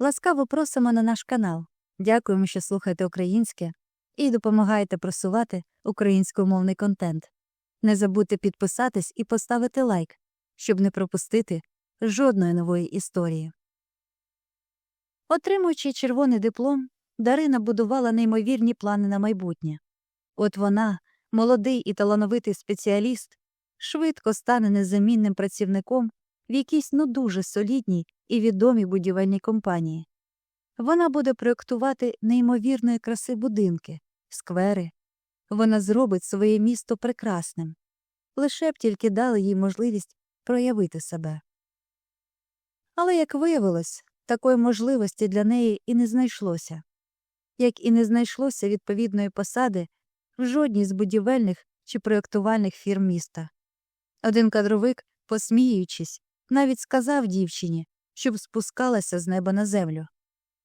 Ласкаво просимо на наш канал. Дякуємо, що слухаєте українське і допомагаєте просувати українськомовний контент. Не забудьте підписатись і поставити лайк, щоб не пропустити жодної нової історії. Отримуючи червоний диплом, Дарина будувала неймовірні плани на майбутнє. От вона, молодий і талановитий спеціаліст, швидко стане незамінним працівником в якійсь ну дуже солідній і відомій будівельній компанії. Вона буде проєктувати неймовірної краси будинки, сквери. Вона зробить своє місто прекрасним. Лише б тільки дали їй можливість проявити себе. Але, як виявилось, такої можливості для неї і не знайшлося, як і не знайшлося відповідної посади в жодній з будівельних чи проєктувальних фірм міста. Один кадровик, посміюючись, навіть сказав дівчині, щоб спускалася з неба на землю,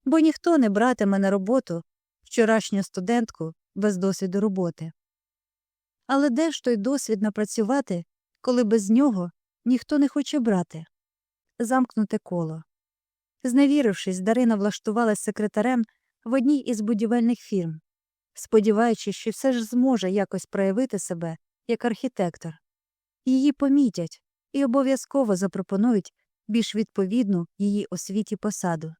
бо ніхто не братиме на роботу вчорашню студентку без досвіду роботи. Але де ж той досвід напрацювати, коли без нього ніхто не хоче брати? Замкнуте коло. Зневірившись, Дарина влаштувалась секретарем в одній із будівельних фірм, сподіваючись, що все ж зможе якось проявити себе як архітектор. Її помітять і обов'язково запропонують більш відповідну її освіті посаду.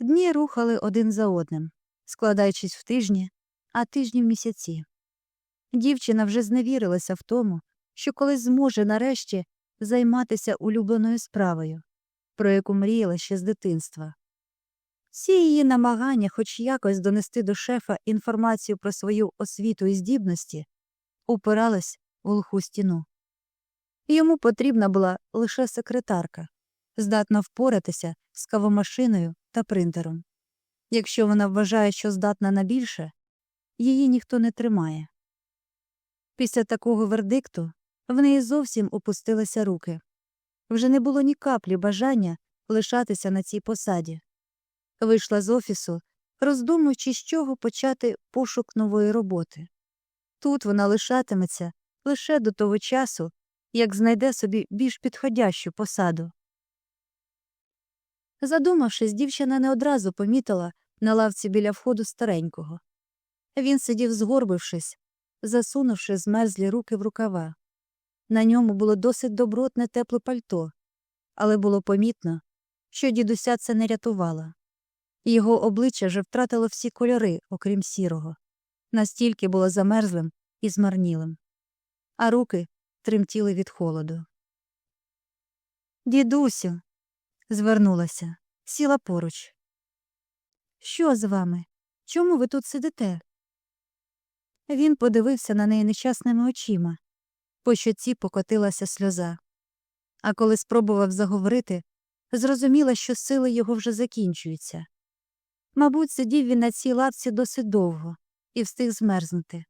Дні рухали один за одним, складаючись в тижні, а тижні в місяці. Дівчина вже зневірилася в тому, що колись зможе нарешті займатися улюбленою справою, про яку мріяла ще з дитинства. Всі її намагання хоч якось донести до шефа інформацію про свою освіту і здібності упирались у глуху стіну. Йому потрібна була лише секретарка, здатна впоратися з кавомашиною та принтером. Якщо вона вважає, що здатна на більше, її ніхто не тримає. Після такого вердикту в неї зовсім опустилися руки. Вже не було ні каплі бажання лишатися на цій посаді. Вийшла з офісу, роздумуючи, з чого почати пошук нової роботи. Тут вона лишатиметься лише до того часу, як знайде собі більш підходящу посаду. Задумавшись, дівчина не одразу помітила на лавці біля входу старенького. Він сидів, згорбившись, засунувши змерзлі руки в рукава. На ньому було досить добротне тепле пальто, але було помітно, що дідуся це не рятувало. Його обличчя вже втратило всі кольори, окрім сірого, настільки було замерзлим і змарнілим, а руки тремтіли від холоду. Дідусю, звернулася, сіла поруч. Що з вами? Чому ви тут сидите? Він подивився на неї нещасними очима. По щоці покотилася сльоза. А коли спробував заговорити, зрозуміла, що сили його вже закінчуються. Мабуть, сидів він на цій лавці досить довго і встиг змерзнути.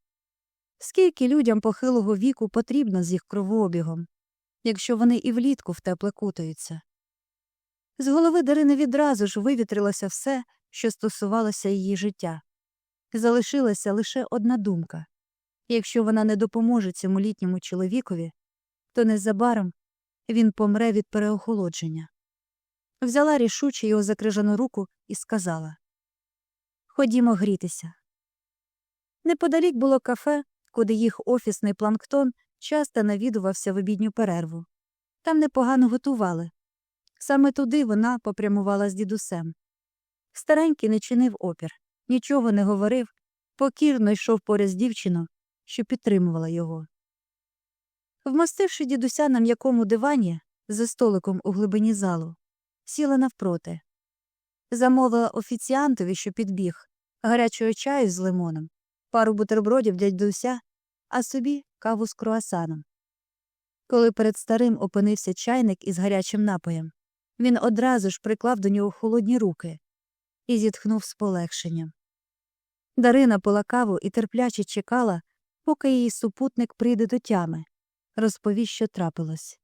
Скільки людям похилого віку потрібно з їх кровообігом, якщо вони і влітку в тепле кутаються? З голови Дарини відразу ж вивітрилося все, що стосувалося її життя. Залишилася лише одна думка якщо вона не допоможе цьому літньому чоловікові, то незабаром він помре від переохолодження. Взяла рішуче його закрижану руку і сказала Ходімо грітися. Неподалік було кафе, куди їх офісний планктон часто навідувався в обідню перерву. Там непогано готували. Саме туди вона попрямувала з дідусем. Старенький не чинив опір, нічого не говорив, покірно йшов поряд з дівчиною, що підтримувала його. Вмостивши дідуся на м'якому дивані за столиком у глибині залу, сіла навпроти. Замовила офіціантові, що підбіг, гарячого чаю з лимоном, пару бутербродів для дідуся, а собі каву з круасаном. Коли перед старим опинився чайник із гарячим напоєм, він одразу ж приклав до нього холодні руки і зітхнув з полегшенням. Дарина пила каву і терпляче чекала, поки її супутник прийде до тями, розповість, що трапилось.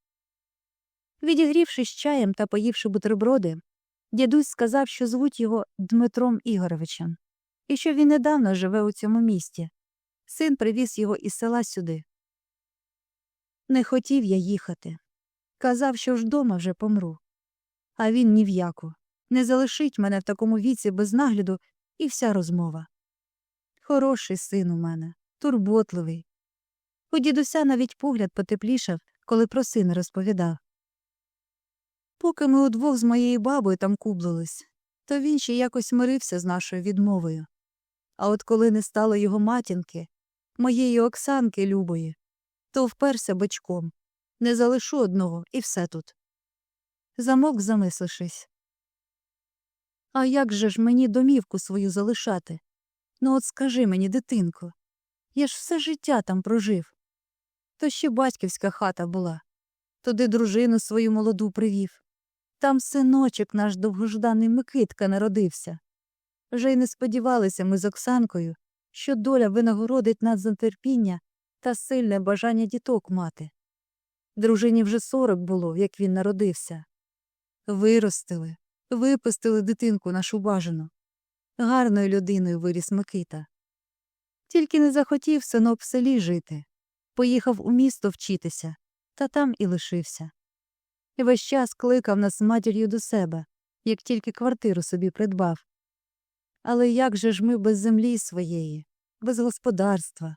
Відігрівшись чаєм та поївши бутерброди, дідусь сказав, що звуть його Дмитром Ігоровичем, і що він недавно живе у цьому місті. Син привіз його із села сюди. Не хотів я їхати. Казав, що ж дома вже помру. А він ні в яку. не залишить мене в такому віці без нагляду і вся розмова. Хороший син у мене, турботливий. У дідуся навіть погляд потеплішав, коли про сина розповідав. Поки ми удвох з моєю бабою там кублились, то він ще якось мирився з нашою відмовою. А от коли не стало його матінки, моєї Оксанки любої, то вперся бочком. Не залишу одного і все тут. Замок, замислившись. А як же ж мені домівку свою залишати? Ну от скажи мені, дитинко, я ж все життя там прожив. То ще батьківська хата була, туди дружину свою молоду привів. Там синочок наш довгожданий Микитка народився. Вже й не сподівалися ми з Оксанкою, що доля винагородить нас терпіння та сильне бажання діток мати. Дружині вже сорок було, як він народився. Виростили, випустили дитинку нашу бажану. Гарною людиною виріс Микита. Тільки не захотів синок в селі жити. Поїхав у місто вчитися, та там і лишився. Весь час кликав нас з матір'ю до себе, як тільки квартиру собі придбав. Але як же ж ми без землі своєї, без господарства?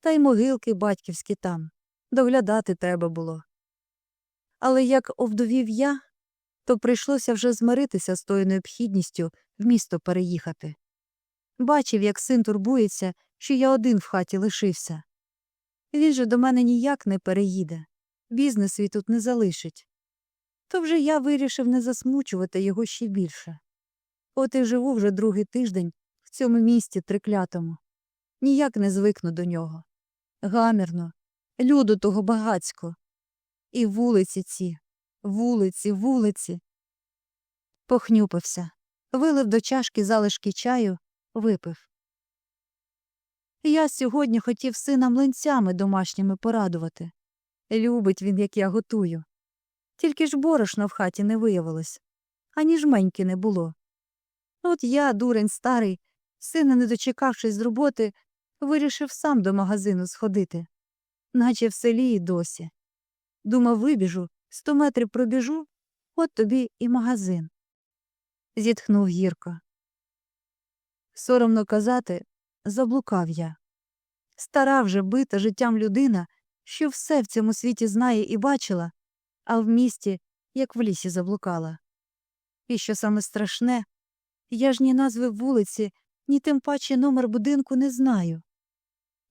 Та й могилки батьківські там, доглядати треба було. Але як овдовів я, то прийшлося вже змиритися з тою необхідністю в місто переїхати. Бачив, як син турбується, що я один в хаті лишився. Він же до мене ніяк не переїде, бізнес свій тут не залишить. То вже я вирішив не засмучувати його ще більше. От і живу вже другий тиждень в цьому місті триклятому. Ніяк не звикну до нього. Гамірно, люду того багацько. І вулиці ці, вулиці, вулиці. Похнюпився, вилив до чашки залишки чаю, випив. Я сьогодні хотів сина млинцями домашніми порадувати. Любить він, як я готую. Тільки ж борошна в хаті не виявилось, ані жменьки не було. От я, дурень старий, сина, не дочекавшись з роботи, вирішив сам до магазину сходити, наче в селі і досі. Думав, вибіжу, сто метрів пробіжу, от тобі і магазин. Зітхнув гірко. Соромно казати, заблукав я. Стара вже бита життям людина, що все в цьому світі знає і бачила, а в місті, як в лісі, заблукала. І що саме страшне, я ж ні назви вулиці, ні тим паче номер будинку не знаю.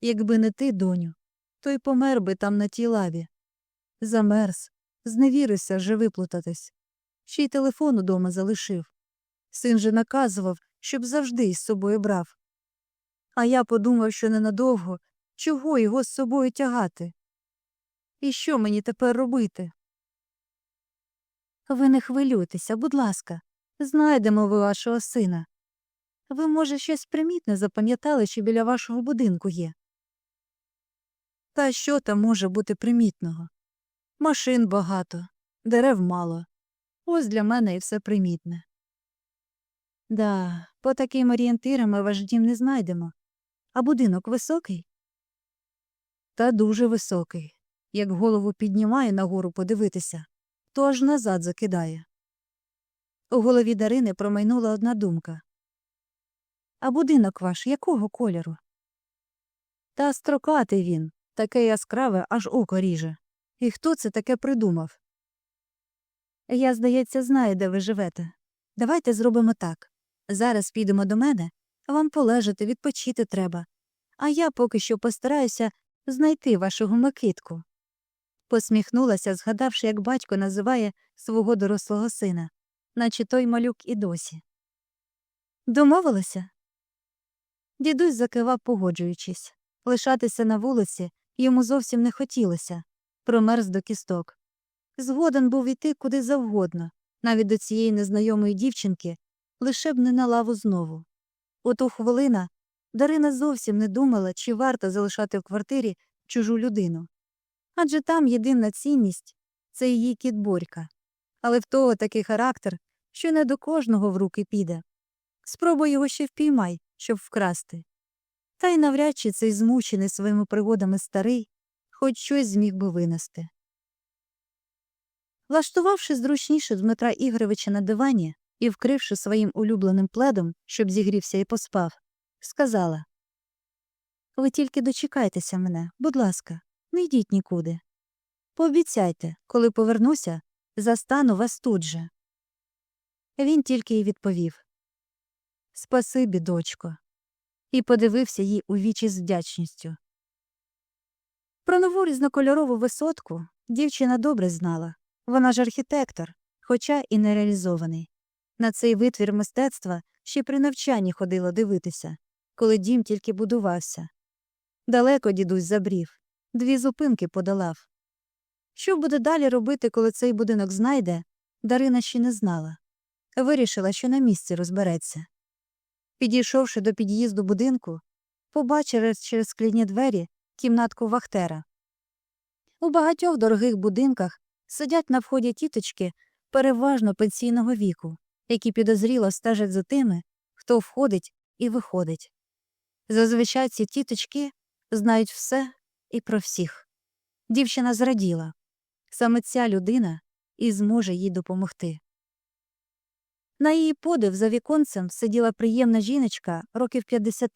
Якби не ти, доню, то й помер би там на тій лаві. Замерз, зневірився вже виплутатись. Ще й телефон удома залишив. Син же наказував, щоб завжди із собою брав. А я подумав, що ненадовго, чого його з собою тягати. І що мені тепер робити? Ви не хвилюйтеся, будь ласка, знайдемо ви вашого сина. Ви, може, щось примітне запам'ятали, що біля вашого будинку є. Та що там може бути примітного? Машин багато, дерев мало. Ось для мене і все примітне. Да, по таким орієнтирам ми ваш дім не знайдемо. А будинок високий? Та дуже високий. Як голову піднімає нагору подивитися, то аж назад закидає. У голові Дарини промайнула одна думка. А будинок ваш якого кольору? Та строкатий він, таке яскраве, аж око ріже. І хто це таке придумав? Я, здається, знаю, де ви живете. Давайте зробимо так. Зараз підемо до мене, вам полежати, відпочити треба. А я поки що постараюся знайти вашого Микитку. Посміхнулася, згадавши, як батько називає свого дорослого сина, наче той малюк і досі. Домовилися? Дідусь закивав, погоджуючись. Лишатися на вулиці йому зовсім не хотілося, промерз до кісток. Згоден був іти куди завгодно, навіть до цієї незнайомої дівчинки, лише б не на лаву знову. У ту хвилина Дарина зовсім не думала, чи варто залишати в квартирі чужу людину. Адже там єдина цінність це її кіт Борька. Але в того такий характер, що не до кожного в руки піде. Спробуй його ще впіймай, щоб вкрасти. Та й навряд чи цей змучений своїми пригодами старий хоч щось зміг би винести. Влаштувавши зручніше Дмитра Ігоровича на дивані, і, вкривши своїм улюбленим пледом, щоб зігрівся і поспав, сказала Ви тільки дочекайтеся мене, будь ласка, не йдіть нікуди. Пообіцяйте, коли повернуся, застану вас тут же. Він тільки й відповів Спасибі, дочко, і подивився їй у вічі з вдячністю. Про нову різнокольорову висотку дівчина добре знала. Вона ж архітектор, хоча і не реалізований. На цей витвір мистецтва ще при навчанні ходила дивитися, коли дім тільки будувався. Далеко дідусь забрів, дві зупинки подолав. Що буде далі робити, коли цей будинок знайде, Дарина ще не знала. Вирішила, що на місці розбереться. Підійшовши до під'їзду будинку, побачила через скляні двері кімнатку Вахтера. У багатьох дорогих будинках сидять на вході тіточки переважно пенсійного віку, які підозріло стежать за тими, хто входить і виходить. Зазвичай ці тіточки знають все і про всіх. Дівчина зраділа саме ця людина і зможе їй допомогти. На її подив за віконцем сиділа приємна жіночка років 50.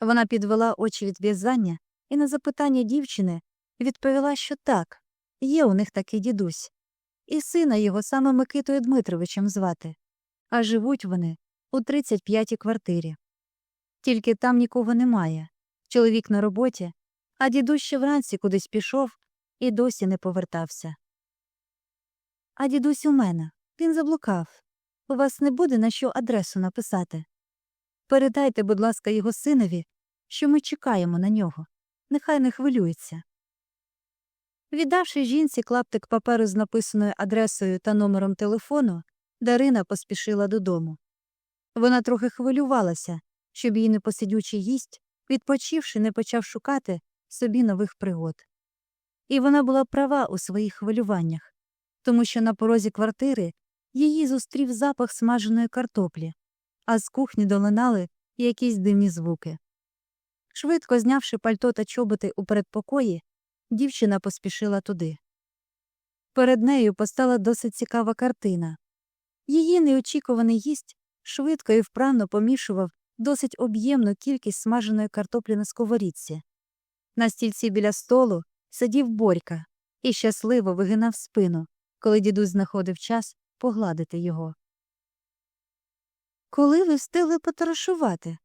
Вона підвела очі від в'язання і на запитання дівчини відповіла, що так, є у них такий дідусь, і сина його саме Микитою Дмитровичем звати, а живуть вони у 35-й квартирі. Тільки там нікого немає. Чоловік на роботі, а дідусь ще вранці кудись пішов і досі не повертався. А дідусь у мене, він заблукав. У вас не буде на що адресу написати. Передайте, будь ласка, його синові, що ми чекаємо на нього. Нехай не хвилюється. Віддавши жінці клаптик паперу з написаною адресою та номером телефону, Дарина поспішила додому. Вона трохи хвилювалася, щоб її непосидючий гість, відпочивши, не почав шукати собі нових пригод. І вона була права у своїх хвилюваннях, тому що на порозі квартири її зустрів запах смаженої картоплі, а з кухні долинали якісь дивні звуки. Швидко знявши пальто та чоботи у передпокої, дівчина поспішила туди. Перед нею постала досить цікава картина. Її неочікуваний гість швидко і вправно помішував досить об'ємну кількість смаженої картоплі на сковорідці. На стільці біля столу сидів Борька і щасливо вигинав спину, коли дідусь знаходив час погладити його. Коли ви встигли потарашувати?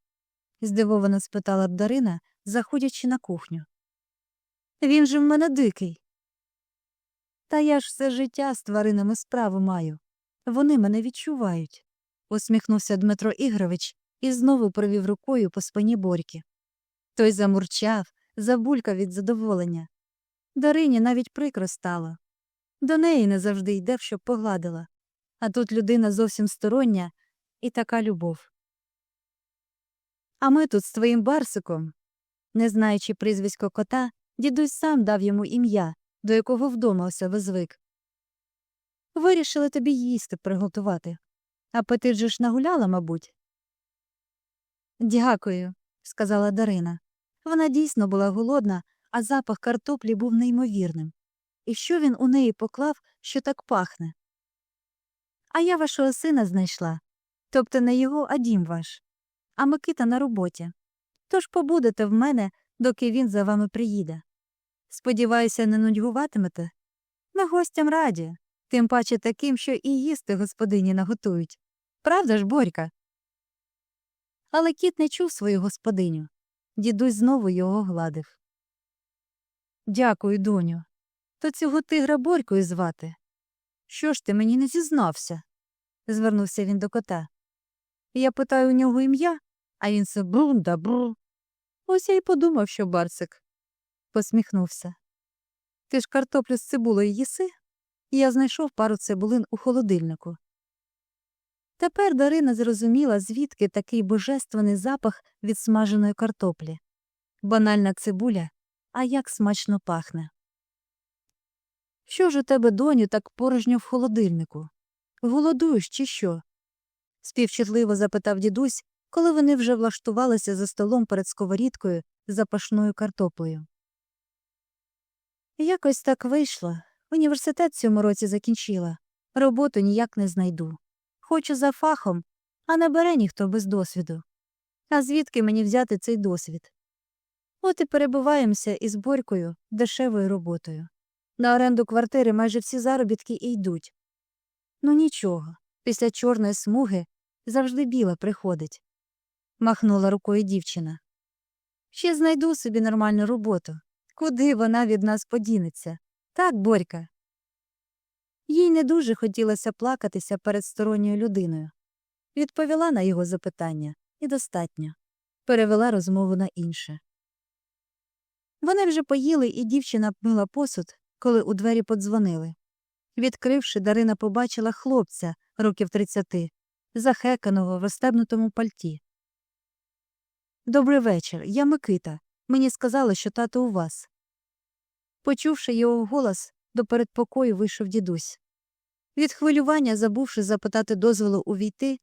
здивовано спитала Дарина, заходячи на кухню. Він же в мене дикий. Та я ж все життя з тваринами справу маю. Вони мене відчувають, усміхнувся Дмитро Ігрович і знову провів рукою по спині Борьки. Той замурчав, забулькав від задоволення. Дарині навіть прикро стало. До неї не завжди йде, щоб погладила. А тут людина зовсім стороння і така любов. А ми тут з твоїм барсиком, не знаючи прізвисько кота, дідусь сам дав йому ім'я, до якого вдома себе звик. Вирішили тобі їсти приготувати. Апетит же ж нагуляла, мабуть. Дякую, сказала Дарина. Вона дійсно була голодна, а запах картоплі був неймовірним. І що він у неї поклав, що так пахне? А я вашого сина знайшла. Тобто не його, а дім ваш. А Микита на роботі. Тож побудете в мене, доки він за вами приїде. Сподіваюся, не нудьгуватимете? Ми гостям раді, тим паче таким, що і їсти господині наготують. Правда ж, Борька? Але кіт не чув свою господиню. Дідусь знову його гладив. Дякую, доню. То цього тигра Борькою звати. Що ж ти мені не зізнався? звернувся він до кота. Я питаю у нього ім'я, а він все брун бру. Ось я й подумав, що барсик. посміхнувся. Ти ж картоплю з цибулею їси? Я знайшов пару цибулин у холодильнику. Тепер Дарина зрозуміла, звідки такий божественний запах від смаженої картоплі. Банальна цибуля, а як смачно пахне. Що ж у тебе, доню, так порожньо в холодильнику? Голодуєш, чи що? співчутливо запитав дідусь, коли вони вже влаштувалися за столом перед сковорідкою з запашною картоплею. Якось так вийшло. Університет цьому році закінчила. Роботу ніяк не знайду. Хочу за фахом, а не бере ніхто без досвіду. А звідки мені взяти цей досвід? От і перебуваємося із Борькою дешевою роботою. На оренду квартири майже всі заробітки і йдуть. Ну нічого, після чорної смуги завжди біла приходить. Махнула рукою дівчина. Ще знайду собі нормальну роботу. Куди вона від нас подінеться? Так, Борька. Їй не дуже хотілося плакатися перед сторонньою людиною. Відповіла на його запитання і достатньо. Перевела розмову на інше. Вони вже поїли, і дівчина пмила посуд, коли у двері подзвонили. Відкривши, Дарина побачила хлопця років тридцяти, захеканого в розстебнутому пальті. Добрий вечір, я Микита. Мені сказали, що тато у вас. Почувши його голос, до передпокою вийшов дідусь. Від хвилювання, забувши запитати дозволу увійти,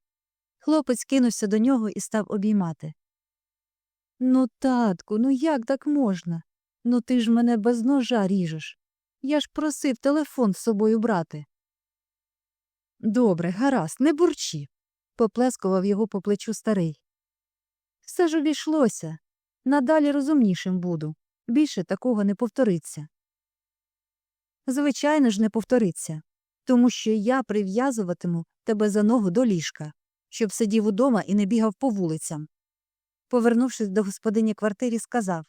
хлопець кинувся до нього і став обіймати. Ну, татку, ну як так можна? Ну ти ж мене без ножа ріжеш. Я ж просив телефон з собою брати. Добре, гаразд, не бурчи, поплескував його по плечу старий. Все ж обійшлося. Надалі розумнішим буду. Більше такого не повториться. Звичайно ж, не повториться, тому що я прив'язуватиму тебе за ногу до ліжка, щоб сидів удома і не бігав по вулицям. Повернувшись до господині квартири, сказав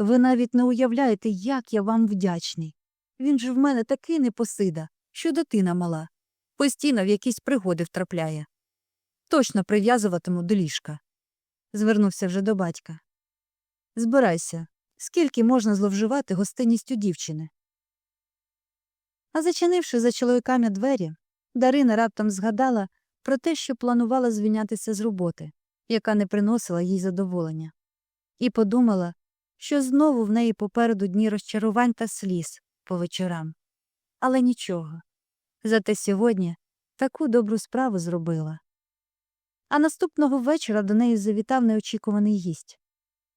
Ви навіть не уявляєте, як я вам вдячний. Він же в мене такий непосида, що дитина мала, постійно в якісь пригоди втрапляє. Точно прив'язуватиму до ліжка. Звернувся вже до батька. Збирайся, скільки можна зловживати гостинністю дівчини. А зачинивши за чоловіками двері, Дарина раптом згадала про те, що планувала звільнятися з роботи, яка не приносила їй задоволення, і подумала, що знову в неї попереду дні розчарувань та сліз по вечорам. Але нічого. Зате сьогодні таку добру справу зробила. А наступного вечора до неї завітав неочікуваний гість.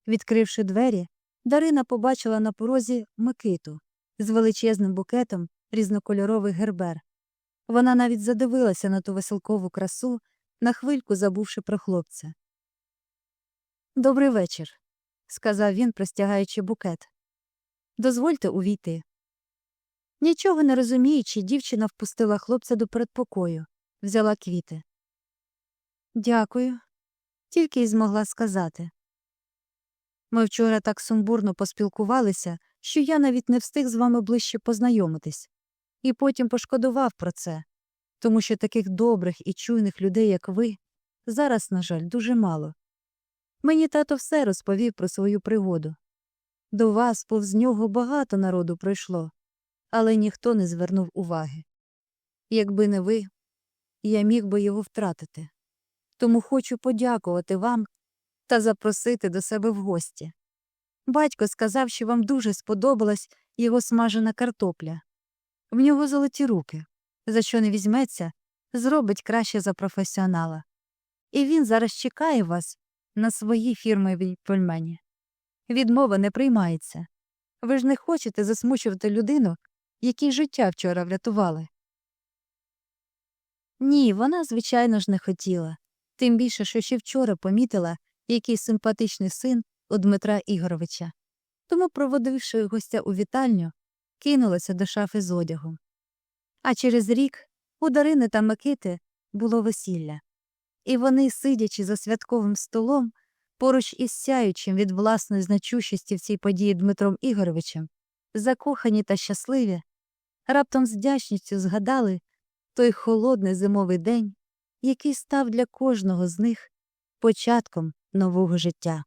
Відкривши двері, Дарина побачила на порозі Микиту з величезним букетом різнокольорових гербер. Вона навіть задивилася на ту веселкову красу, на хвильку забувши про хлопця. Добрий вечір, сказав він, простягаючи букет. Дозвольте увійти. Нічого не розуміючи, дівчина впустила хлопця до передпокою, взяла квіти. Дякую, тільки й змогла сказати. Ми вчора так сумбурно поспілкувалися, що я навіть не встиг з вами ближче познайомитись, і потім пошкодував про це, тому що таких добрих і чуйних людей, як ви, зараз, на жаль, дуже мало. Мені тато все розповів про свою пригоду. До вас повз нього багато народу пройшло, але ніхто не звернув уваги. Якби не ви, я міг би його втратити. Тому хочу подякувати вам та запросити до себе в гості. Батько сказав, що вам дуже сподобалась його смажена картопля. В нього золоті руки, за що не візьметься, зробить краще за професіонала. І він зараз чекає вас на своїй фірмовій пельмені. Відмова не приймається. Ви ж не хочете засмучувати людину, якій життя вчора врятували. Ні, вона, звичайно ж, не хотіла. Тим більше, що ще вчора помітила, який симпатичний син у Дмитра Ігоровича. Тому, проводивши гостя у вітальню, кинулася до шафи з одягом. А через рік у Дарини та Микити було весілля. І вони, сидячи за святковим столом, поруч із сяючим від власної значущості в цій події Дмитром Ігоровичем, закохані та щасливі, раптом з вдячністю згадали той холодний зимовий день, який став для кожного з них початком нового життя.